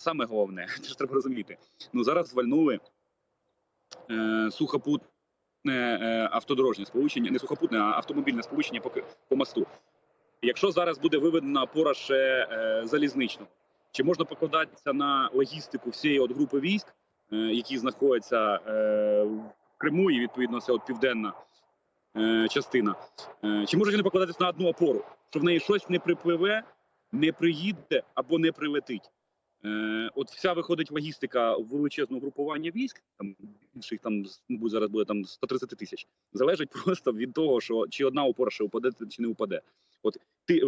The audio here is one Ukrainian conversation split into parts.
саме головне, це ж треба розуміти. Ну зараз звальнули е, сухопутне е, автодорожнє сполучення, не сухопутне, а автомобільне сполучення по, по мосту. Якщо зараз буде виведена опора ще е, залізничного, чи можна покладатися на логістику всієї от групи військ, е, які знаходяться е, в Криму, і відповідно це от південна е, частина, е, чи можуть вони покладатися на одну опору, що в неї щось не припливе, не приїде або не прилетить? Е, от вся виходить логістика величезного групування військ, там інших там мабуть, зараз буде там 130 тисяч. Залежить просто від того, що чи одна опора ще упаде, чи не упаде. От ти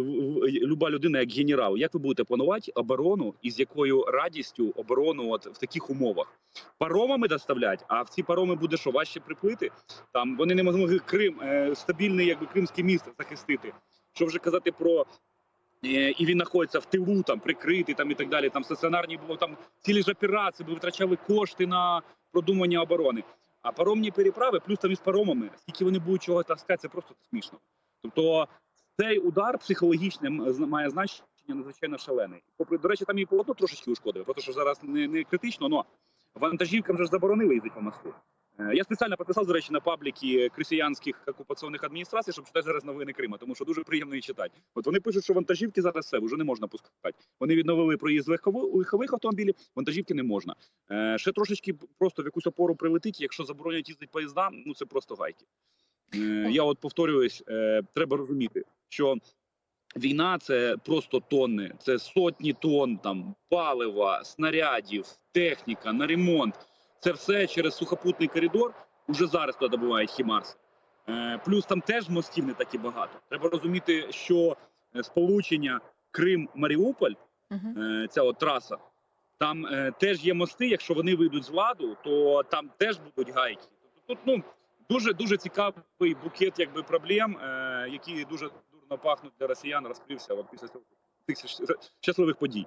люба людина, як генерал, як ви будете планувати оборону і з якою радістю оборону от в таких умовах? Паромами доставлять, а в ці пароми буде що важче приплити? Там вони не могли Крим е, стабільний, якби кримське місто захистити. Що вже казати про і він знаходиться в тилу, там прикритий там і так далі. Там стаціонарні було там цілі ж операції, бо витрачали кошти на продумання оборони. А паромні переправи, плюс там із паромами, скільки вони будуть чого таскати, це просто смішно. Тобто цей удар психологічний має значення надзвичайно шалений. Попри до речі, там і полотно трошечки ушкодили, просто що зараз не, не критично, але вантажівкам же ж заборонили їздити по мосту. Е, Я спеціально підписав, до речі, на пабліки кресіянських окупаційних адміністрацій, щоб читати зараз новини Крима, тому що дуже приємно їх читати. От вони пишуть, що вантажівки зараз все вже не можна пускати. Вони відновили проїзд легкових, легкових автомобілів, вантажівки не можна. Е, ще трошечки просто в якусь опору прилетить. Якщо заборонять їздити поїзда, ну це просто гайки. Е, я от повторююсь, е, треба розуміти, що війна це просто тонни, це сотні тонн там палива, снарядів, техніка на ремонт. Це все через сухопутний коридор. Уже зараз туди добувають Хімарс. Е, плюс там теж мостів не так і багато. Треба розуміти, що е, сполучення Крим-Маріуполь, е, ця от траса, там теж є мости. Якщо вони вийдуть з ладу, то там теж будуть гайки. Тобто тут ну дуже дуже цікавий букет якби проблем, які дуже дурно пахнуть для росіян. Розкрився після цього- цих щасливих подій.